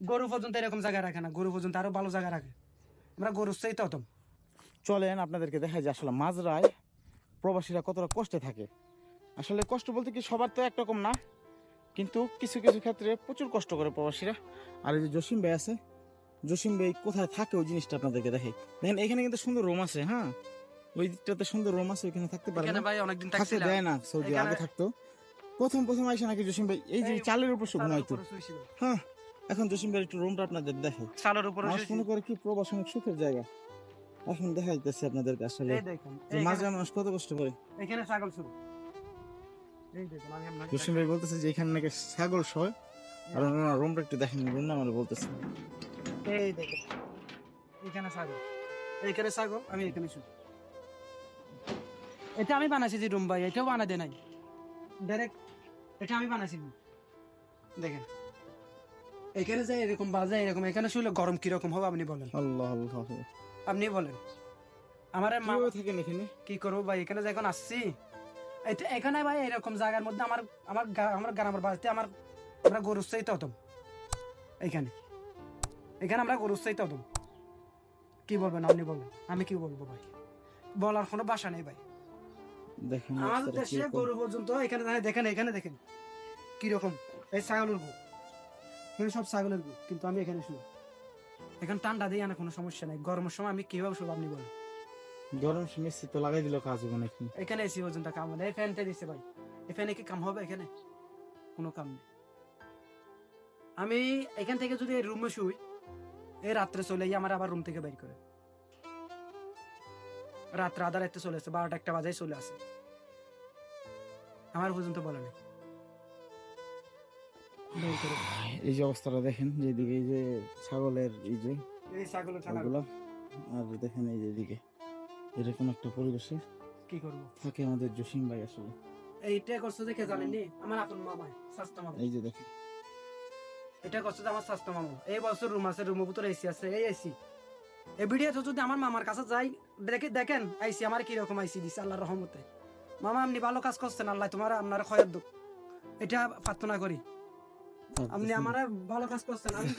গরু পর্যন্ত এরকম জায়গায় রাখে না গরু পর্যন্ত আরও ভালো জায়গায় রাখে। আমরা গরুর চাই তো হতাম চলেন আপনাদেরকে দেখাই যে আসলে মাজরায় প্রবাসীরা কতটা কষ্টে থাকে। আসলে কষ্ট বলতে কি সবার তো একরকম না কিন্তু কিছু কিছু ক্ষেত্রে প্রচুর কষ্ট করে প্রবাসীরা। আর এই যে জসিম ভাই আছে জসিম ভাই কোথায় থাকে ওই জিনিসটা আপনাদেরকে দেখে দেখেন এখানে কিন্তু সুন্দর রোম আছে হ্যাঁ? ওই দিকটাতে সুন্দর রোম আছে ওইখানে থাকতে পারে না। ভাই অনেকদিন থাকতে দেয় না সৌদি আগে থাকতো। প্রথম প্রথম আইসা নাকি জসিম ভাই এই যে চালের উপর শুকনো হয়তো। হ্যাঁ এখন জসিম ভাই একটু রুমটা আপনাদের দেখে। চালের উপরে মানুষ মনে করে কি প্রবাস অনেক সুখের জায়গা। এখন দেখা আসলে। এই দেখুন মাঝে মানুষ কত কষ্ট করে। এখানে ছাগল শুরু জসিম ভাই বলতেছে যে এখানে নাকি ছাগল শয় আর ওনার রুমটা একটু দেখেন রুমটা আমার বলতেছে। এই দেখুন এখানে ছাগল। এইখানে ছাগল আমি এখানে শুই এটা আমি বানাইছি যে রুম ভাই এটাও দেয় নাই। ডাইরেক্ট এটা আমি বানাইছি। দেখেন। এখানে যে এরকম বাজে এরকম। এখানে শুলে গরম কীরকম হবে আপনি বলেন। আল্লাহ আল্লাহ আপনি বলেন। আমার মা থাকেন এখানে? কি করব ভাই? এখানে যখন আসছি এটা এখানে ভাই এরকম জায়গার মধ্যে আমার আমার আমার গ্রামের বাড়িতে আমার আমরা গরু চাইতে হতাম এখানে। এখানে আমরা গরু চাইতে হতাম কি বলবেন আপনি বলেন? আমি কি বলব ভাই? বলার কোনো বাসা নেই ভাই। দেখেন আমাদের দেশে গরু পর্যন্ত এখানে দেখেন, এখানে দেখেন। কীরকম? এই ছাগলের গু এখানে সব ছাগলের গু কিন্তু আমি এখানে শুই এখানে ঠান্ডা দিয়ে না কোনো সমস্যা নেই। গরমের সময় আমি কীভাবে শুভ আপনি বলেন। গরম মিস্ত্রি তো লাগাই দিল কাজ হবে নাকি এখানে এসি পর্যন্ত কাম হয় এই ফ্যানটা দিচ্ছে ভাই। এই ফ্যানে কি কাম হবে এখানে? কোনো কাম নেই। আমি এখান থেকে যদি রুমে শুই এই রাত্রে চলে গিয়ে আমার আবার রুম থেকে বের করে। রাত্রে আধা রাত্রে চলে আসে বারোটা একটা বাজায় চলে আসে। আমার পর্যন্ত বলে নেই। এই যে অবস্থাটা দেখেন যেদিকে এই যে ছাগলের এই যে আর দেখেন এই যে এদিকে এরকম একটা পরিবেশে কি করব? থাকে আমাদের জসিম ভাই আসলে। এইটা করছে যে জানেননি? আমার আপন মামায় স্বাস্থ্য মামা। এই যে দেখেন। এটা করছে যে আমার স্বাস্থ্য মামা। এই বছর রুম আছে রুমের ভিতরে এসি আছে এই এসি এই যদি আমার মামার কাছে যাই দেখে দেখেন আইসি আমার কি রকম আইসি দিছে আল্লাহর রহমতে। মামা আপনি ভালো কাজ করছেন আল্লাহ তোমার আপনার খয়ের দুঃখ এটা প্রার্থনা করি। আপনি আমার ভালো কাজ করছেন। আমি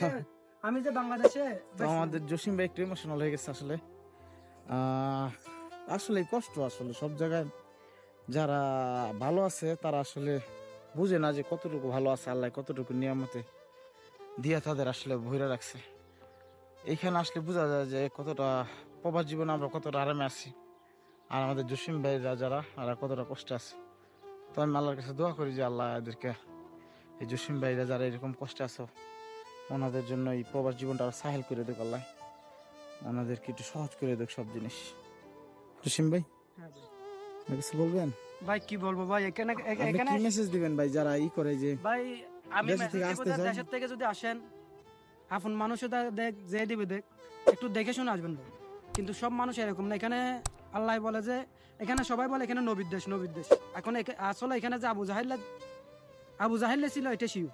আমি যে বাংলাদেশে তো আমাদের জসিম ভাই একটু ইমোশনাল হয়ে গেছে আসলে। আসলে কষ্ট আসলে সব জায়গায়। যারা ভালো আছে তারা আসলে বুঝে না যে কতটুকু ভালো আছে আল্লাহ কতটুকু নিয়ামতে দিয়া তাদের আসলে ভৈরা রাখছে। এইখানে আসলে বোঝা যায় যে কতটা প্রবাস জীবনে আমরা কতটা আরামে আছি। আর আমাদের জসিম ভাইরা যারা আর কতটা কষ্টে আছে। তো আমি আল্লাহর কাছে দোয়া করি যে আল্লাহ এদেরকে এই জসিম ভাইরা যারা এরকম কষ্টে আছো ওনাদের জন্য এই প্রবাস জীবনটা আরও সাহেল করে দেখ আল্লাহ। ওনাদেরকে একটু সহজ করে দেখ সব জিনিস। জসিম ভাই? হ্যাঁ কিছু বলবেন? ভাই কি বলব ভাই? এখানে এখানে কি মেসেজ দিবেন ভাই যারা ই করে যে ভাই আমি। দেশের থেকে যদি আসেন আপন মানুষও দেখ যে দিবে দেখ একটু দেখে শুনে আসবেন ভাই। কিন্তু সব মানুষ এরকম না। এখানে আল্লাহ বলে যে এখানে সবাই বলে এখানে নবীর দেশ নবীর দেশ। এখন আসলে এখানে যে আবু জাহিল্লা আবু জাহিল্লা ছিল এটা শিউ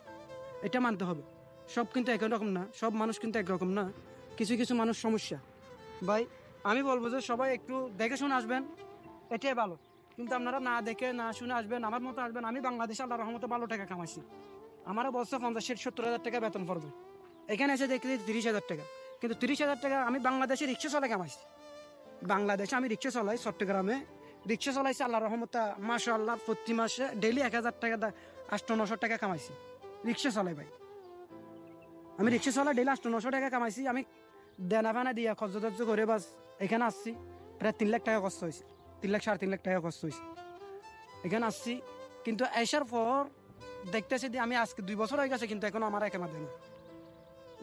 এটা মানতে হবে। সব কিন্তু একরকম না, সব মানুষ কিন্তু একরকম না, কিছু কিছু মানুষ সমস্যা। ভাই, আমি বলব যে সবাই একটু দেখে শুনে আসবেন, এটাই ভালো। কিন্তু আপনারা না দেখে, না শুনে আসবেন, আমার মতো আসবেন, আমি বাংলাদেশে আল্লাহ রহমতে ভালো টাকা কামাইছি। আমারও বছর পঞ্চাশ সত্তর হাজার টাকা বেতন পড়বে। এখানে এসে দেখলি তিরিশ হাজার টাকা। কিন্তু তিরিশ হাজার টাকা আমি বাংলাদেশে রিক্সা চলে কামাইছি। বাংলাদেশে আমি রিক্সা চলাই চট্টগ্রামে রিক্সা চলাইছে আল্লাহ রহমতা মাসা আল্লাহ প্রতি মাসে ডেলি এক হাজার টাকা আষ্ট নশো টাকা কামাইছি। রিক্সা চলাই ভাই। আমি রিক্সা চলাই ডেলি আষ্ট নশো টাকা কামাইছি, আমি দেনা ফানা দিয়ে খরচ টর্চ করে বাস এখানে আসছি, প্রায় তিন লাখ টাকা কষ্ট হয়েছে তিন লাখ, সাড়ে তিন লাখ টাকা কষ্ট হয়েছে এখানে আসছি, কিন্তু আসার পর দেখতেছি যে আমি আজকে দুই বছর হয়ে গেছে, কিন্তু এখনও আমার একেমা দেয়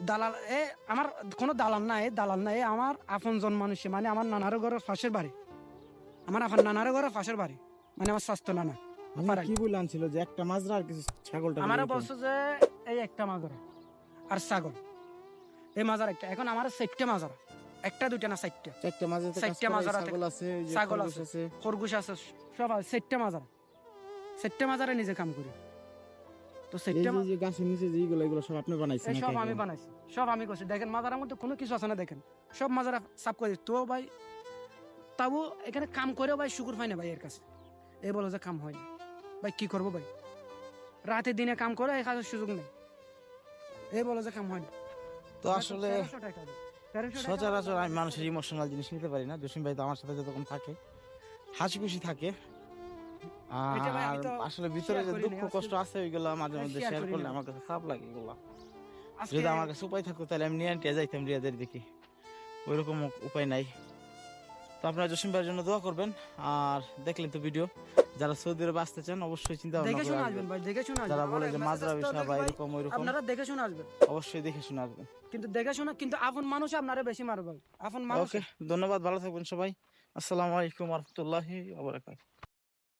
দালাল, এ, আমার কোনো দালাল নাই দালাল নাই, আমার আপনজন মানুষ মানে আমার নানার ঘরের পাশের বাড়ি। আমার আপন নানার ঘরের পাশের বাড়ি। মানে আমার স্বাস্থ্য নানা। আমি পারাই। কি বলে আনছিল যে একটা মাজরা আর কিছু ছাগলটা আমার বলছে যে এই একটা মাজার আর ছাগল। এই মাজার একটা। এখন আমার চারটে মাজার। একটা দুইটা না চারটে? চারটা মাঝে চারটা মাজরা ছাগল আছে যে ছাগল আছে। আছে। খরগোশ আছে সব আছে। চারটে মাজার। চারটে মাজারে নিজে কাম করি। তো এই চারটে যে- মা- যে গাছের নিচে যেগুলো এগুলো সব আপনি বানাইছেন সব আমি? বানাইছি। সব আমি করছি। দেখেন মাজারের মধ্যে কোনো কিছু আছে না দেখেন। সব মাজারা সাফ করে। তো ভাই তাবু এখানে কাম করেও ভাই শুকুর হয় না ভাই এর কাছে। এই বলো যে কাম হয় না। ভাই কি করব ভাই? রাতে দিনে কাম করে এই কাজের সুযোগ নেই। এই বলো যে কাম হয় না। তো আসলে সচরাচর আমি মানুষের ইমোশনাল জিনিস নিতে পারি না। জসিম ভাই তো আমার সাথে যতক্ষণ থাকে হাসি খুশি থাকে। আর আসলে ভিতরে যে দুঃখ কষ্ট আছে ওইগুলো মাঝে মধ্যে শেয়ার করলে আমার কাছে খারাপ লাগে এগুলো। যদি আমার কাছে উপায় থাকতো তাহলে আমি নিয়ে আনতে যাইতাম রিয়াদের দেখি ওইরকম উপায় নাই। তো আপনারা জসিম ভাইয়ের জন্য দোয়া করবেন আর দেখলেন তো ভিডিও। যারা সৌদি আরবে আসতে চান অবশ্যই চিন্তা ভাবনা করে শুনে আসবেন। ভাই দেখে শুনে আসবেন। যারা বলে যে মাজরা বিষয় বা ভাই, এরকম ওইরকম আপনারা দেখে শুনে আসবেন। অবশ্যই দেখে শুনে আসবেন। কিন্তু দেখে শুনে কিন্তু আপন মানুষ আপনারা বেশি মারবেন আপন মানুষ। ওকে ধন্যবাদ ভালো থাকবেন সবাই। আসসালামু আলাইকুম রহমতুল্লাহি